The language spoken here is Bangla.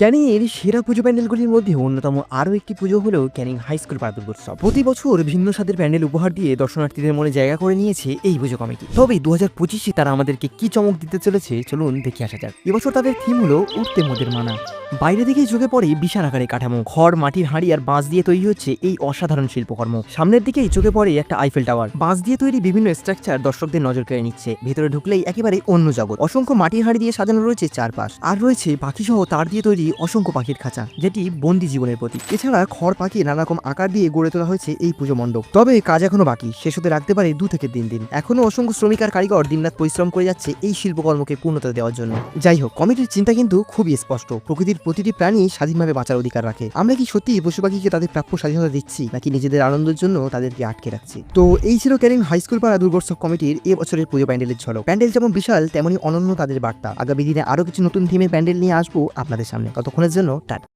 ক্যানিংয়ের সেরা পুজো প্যান্ডেলগুলির মধ্যে অন্যতম আরও একটি পুজো হল ক্যানিং হাই স্কুল পাড়া উৎসব। প্রতি বছর ভিন্ন স্বাদের প্যান্ডেল উপহার দিয়ে দর্শনার্থীদের মনে জায়গা করে নিয়েছে এই পুজো কমিটি। তবে দু হাজার পঁচিশে তারা আমাদেরকে কি চমক দিতে চলেছে চলুন দেখে আসা যাক। এবছর তাদের থিম হল উঠতে মোদের মানা। বাইরে থেকে চোখে পড়ে বিশাল আকারে কাঠামো। খড় মাটির হাঁড়ি আর বাঁশ দিয়ে তৈরি হচ্ছে এই অসাধারণ শিল্পকর্ম। সামনের দিকেই চোখে পড়ে একটা আইফেল টাওয়ার বাঁশ দিয়ে তৈরি বিভিন্ন স্ট্রাকচার দর্শকদের নজর কেড়ে নিচ্ছে। ভেতরে ঢুকলেই একেবারে অন্য জগৎ। অসংখ্য মাটির হাঁড়ি দিয়ে সাজানো রয়েছে চারপাশ। আর রয়েছে পাখি সহ তার দিয়ে তৈরি অসংখ্য পাখির খাঁচা, যেটি বন্দি জীবনের প্রতীক। এছাড়া খড় পাখি নানা রকম আকার দিয়ে গড়ে তোলা হয়েছে এই পুজো মণ্ডপ। তবে কাজ এখনও বাকি। শেষ হতে রাখতে পারে দু থেকে তিন দিন। এখনও অসংখ্য শ্রমিক আর কারিগর দিনরাত পরিশ্রম করে যাচ্ছে এই শিল্পকর্মকে পূর্ণতা দেওয়ার জন্য। যাই হোক, কমিটির চিন্তা কিন্তু খুবই স্পষ্ট। প্রকৃতির প্রতিটি প্রাণী স্বাধীনভাবে বাঁচার অধিকার রাখে। আমরা কি সত্যি পশু পাখিকে তাদের প্রাপ্য স্বাধীনতা দিচ্ছি, নাকি নিজেদের আনন্দের জন্য তাদেরকে আটকে রাখছি? তো এই ছিল ক্যারিং হাইস্কুল পাড়া দুর্গোৎসব কমিটির এ বছরের পুজো প্যান্ডেলের ঝলক। প্যান্ডেল যেমন বিশাল তেমনই অনন্য তাদের বার্তা। আগামী দিনে আরও কিছু নতুন থিমের প্যান্ডেল নিয়ে আসব আপনাদের সামনে। ততক্ষণের জন্য টাটা।